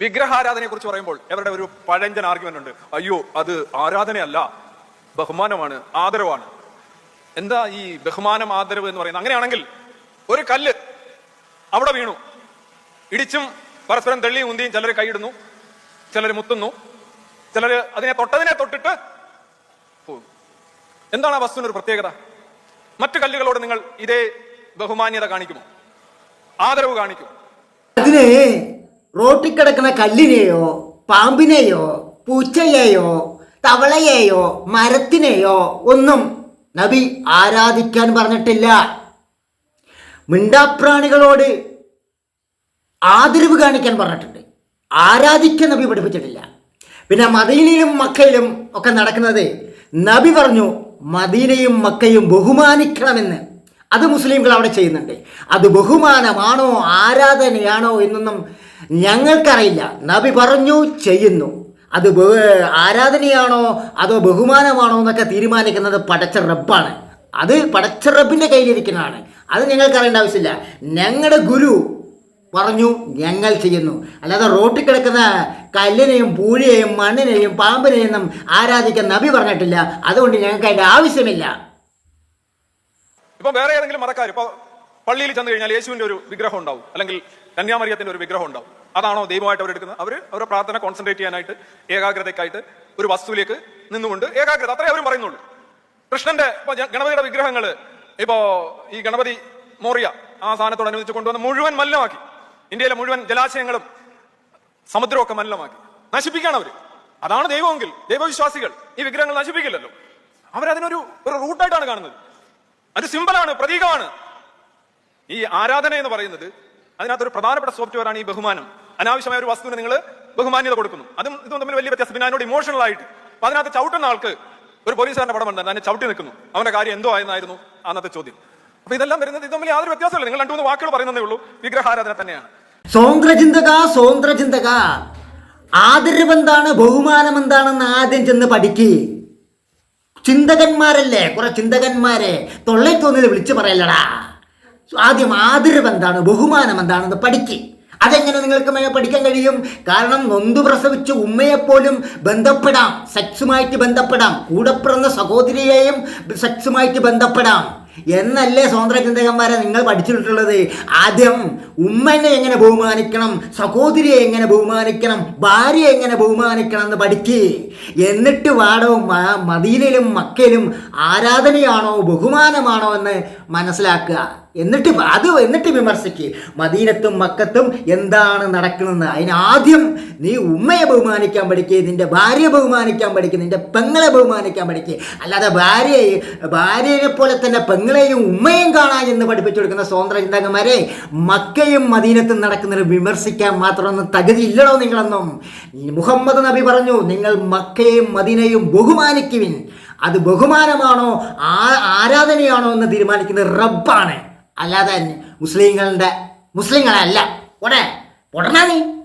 വിഗ്രഹാരാധനയെ കുറിച്ച് പറയുമ്പോൾ അവരുടെ ഒരു പഴഞ്ചൻ ആർഗ്യുമെന്റ് ഉണ്ട്. അയ്യോ അത് ആരാധനയല്ല ബഹുമാനമാണ് ആദരവാണ്. എന്താ ഈ ബഹുമാനം ആദരവ് എന്ന് പറയുന്നത്? അങ്ങനെയാണെങ്കിൽ ഒരു കല്ല് അവിടെ വീണു. ഇടിച്ചും പരസ്പരം തെള്ളിയും ഉന്തിയും ചിലർ കൈയിടുന്നു ചിലർ മുത്തുന്നു ചിലർ അതിനെ തൊട്ടതിനെ തൊട്ടിട്ട് പോകും എന്താണ് ആ വസ്തുവിന് ഒരു പ്രത്യേകത? മറ്റു കല്ലുകളോട് നിങ്ങൾ ഇതേ ബഹുമാന്യത കാണിക്കുമോ? ആദരവ് കാണിക്കും അതിന് റോട്ടിൽ കിടക്കുന്ന കല്ലിനെയോ പാമ്പിനെയോ പൂച്ചയെയോ തവളയെയോ മരത്തിനെയോ ഒന്നും നബി ആരാധിക്കാൻ പറഞ്ഞിട്ടില്ല. മിണ്ടാപ്രാണികളോട് ആദരവ് കാണിക്കാൻ പറഞ്ഞിട്ടുണ്ട്. ആരാധിക്കാൻ നബി പഠിപ്പിച്ചിട്ടില്ല. പിന്നെ മദീനയിലും മക്കയിലും ഒക്കെ നടക്കുന്നത് നബി പറഞ്ഞു മദീനയും മക്കയും ബഹുമാനിക്കണമെന്ന്. അത് മുസ്ലിംകൾ അവിടെ ചെയ്യുന്നുണ്ട്. അത് ബഹുമാനമാണോ ആരാധനയാണോ എന്നൊന്നും ഞങ്ങൾക്കറിയില്ല. നബി പറഞ്ഞു ചെയ്യുന്നു. അത് ആരാധനയാണോ അതോ ബഹുമാനമാണോ എന്നൊക്കെ തീരുമാനിക്കുന്നത് പടച്ച റബ്ബാണ്. അത് പടച്ച റബ്ബിന്റെ കയ്യിലിരിക്കുന്നതാണ്. അത് ഞങ്ങൾക്ക് അറിയേണ്ട ആവശ്യമില്ല. ഞങ്ങളുടെ ഗുരു പറഞ്ഞു ഞങ്ങൾ ചെയ്യുന്നു. അല്ലാതെ റോട്ടിൽ കിടക്കുന്ന കല്ലിനെയും പൂഴിയെയും മണ്ണിനെയും പാമ്പിനെയും ഒന്നും ആരാധിക്കാൻ നബി പറഞ്ഞിട്ടില്ല. അതുകൊണ്ട് ഞങ്ങൾക്ക് അതിന്റെ ആവശ്യമില്ല. ഇപ്പം വേറെ ഏതെങ്കിലും മതക്കാർ ഇപ്പൊ പള്ളിയിൽ ചെന്ന് കഴിഞ്ഞാൽ യേശുവിന്റെ ഒരു വിഗ്രഹം ഉണ്ടാവും. അല്ലെങ്കിൽ കന്യാമറിയത്തിന്റെ ഒരു വിഗ്രഹം ഉണ്ടാവും. അതാണോ ദൈവമായിട്ട് അവർ എടുക്കുന്നത്? അവർ അവരുടെ പ്രാർത്ഥന കോൺസെൻട്രേറ്റ് ചെയ്യാനായിട്ട് ഏകാഗ്രതയ്ക്കായിട്ട് ഒരു വസ്തുവിലേക്ക് നിന്നുകൊണ്ട് ഏകാഗ്രത. അത്രേ അവരും പറയുന്നുള്ളൂ. കൃഷ്ണന്റെ ഗണപതിയുടെ വിഗ്രഹങ്ങൾ ഇപ്പോ ഈ ഗണപതി മോറിയ ആ സാധനത്തോടനുബന്ധിച്ച് കൊണ്ടുവന്ന് മുഴുവൻ മലിനമാക്കി. ഇന്ത്യയിലെ മുഴുവൻ ജലാശയങ്ങളും സമുദ്രമൊക്കെ മലിനമാക്കി. നശിപ്പിക്കുകയാണ് അവർ. അതാണ് ദൈവമെങ്കിൽ ദൈവവിശ്വാസികൾ ഈ വിഗ്രഹങ്ങൾ നശിപ്പിക്കില്ലല്ലോ. അവരതിനൊരു ഒരു റൂട്ടായിട്ടാണ് കാണുന്നത്. അത് സിമ്പലാണ് പ്രതീകമാണ്. ഈ ആരാധന എന്ന് പറയുന്നത് അതിനകത്തൊരു പ്രധാനപ്പെട്ട സോഫ്റ്റ്വെയർ ആണ് ഈ ബഹുമാനം. അനാവശ്യമായ ഒരു വസ്തുവിന് നിങ്ങൾ ബഹുമാന്യത കൊടുക്കുന്നു. അതും ഇതും തമ്മിൽ വലിയ വ്യത്യാസം. പിന്നെ അതിനോട് ഇമോഷണൽ ആയിട്ട് അപ്പൊ അതിനകത്ത് ചവിട്ടുന്ന ആൾക്ക് ഒരു പോലീസുകാരന്റെ പടം വന്നത് അതിനെ ചവിട്ടി നിൽക്കുന്നു. അവന്റെ കാര്യം എന്തോ ആയെന്നായിരുന്നു അന്നത്തെ ചോദ്യം. അപ്പൊ ഇതെല്ലാം വരുന്നത് ഇത് തമ്മിൽ യാതൊരു വ്യത്യാസമില്ല നിങ്ങൾ രണ്ടു മൂന്ന് വാക്കുകൾ പറയുന്നതേ ഉള്ളൂ. വിഗ്രഹാരാധന തന്നെയാണ്. സ്വതന്ത്രചിന്തക സ്വതന്ത്രചിന്തക ആദരവ് എന്താണ് ബഹുമാനം എന്താണെന്ന് ആദ്യം ചെന്ന് പഠിക്ക്. ചിന്തകന്മാരല്ലേ? കുറെ ചിന്തകന്മാരെ. തൊള്ളേ തോന്നിയത് വിളിച്ചു പറയല്ലടാ. ആദ്യം ആദരവ് എന്താണ്? ബഹുമാനം എന്താണെന്ന് പഠിക്കുക അതെങ്ങനെ നിങ്ങൾക്ക് പഠിക്കാൻ കഴിയും? കാരണം നൊന്തു പ്രസവിച്ച ഉമ്മയെപ്പോലും ബന്ധപ്പെടാം. സെക്സുമായിട്ട് ബന്ധപ്പെടാം. കൂടെ പിറന്ന സഹോദരിയെയും സെക്സുമായിട്ട് ബന്ധപ്പെടാം. എന്നല്ലേ സ്വതന്ത്ര ചിന്തകന്മാരെ നിങ്ങൾ പഠിച്ചിട്ടുള്ളത്? ആദ്യം ഉമ്മനെ എങ്ങനെ ബഹുമാനിക്കണം? സഹോദരിയെ എങ്ങനെ ബഹുമാനിക്കണം? ഭാര്യയെ എങ്ങനെ ബഹുമാനിക്കണം എന്ന് പഠിക്ക്. എന്നിട്ട് വാടോ മദീനയിലും മക്കയിലും ആരാധനയാണോ ബഹുമാനമാണോ എന്ന് മനസ്സിലാക്കുക. എന്നിട്ട് അത് എന്നിട്ട് വിമർശിക്ക്. മദീനത്തും മക്കത്തും എന്താണ് നടക്കുന്നത് അതിനാദ്യം നീ ഉമ്മയെ ബഹുമാനിക്കാൻ പഠിക്കുക നിന്റെ ഭാര്യയെ ബഹുമാനിക്കാൻ പഠിക്കുക നിന്റെ പെങ്ങളെ ബഹുമാനിക്കാൻ പഠിക്കുക അല്ലാതെ ഭാര്യയെ ഭാര്യയെ പോലെ തന്നെ പെങ്ങളെയും ഉമ്മയും കാണാൻ എന്ന് പഠിപ്പിച്ചു കൊടുക്കുന്ന സ്വതന്ത്ര ചിന്തകന്മാരെ മക്കയും മദീനത്തും നടക്കുന്നത് വിമർശിക്കാൻ മാത്രമൊന്നും തകുതിയില്ലടോ നിങ്ങളെന്നും. മുഹമ്മദ് നബി പറഞ്ഞു നിങ്ങൾ മക്കയും മദീനയും ബഹുമാനിക്കുവിൻ. അത് ബഹുമാനമാണോ ആരാധനയാണോ എന്ന് തീരുമാനിക്കുന്നത് റബ്ബാണ്. അല്ലാതെ മുസ്ലിങ്ങളുടെ മുസ്ലിങ്ങളല്ല. ഉടനെ ഉടനെ നീ?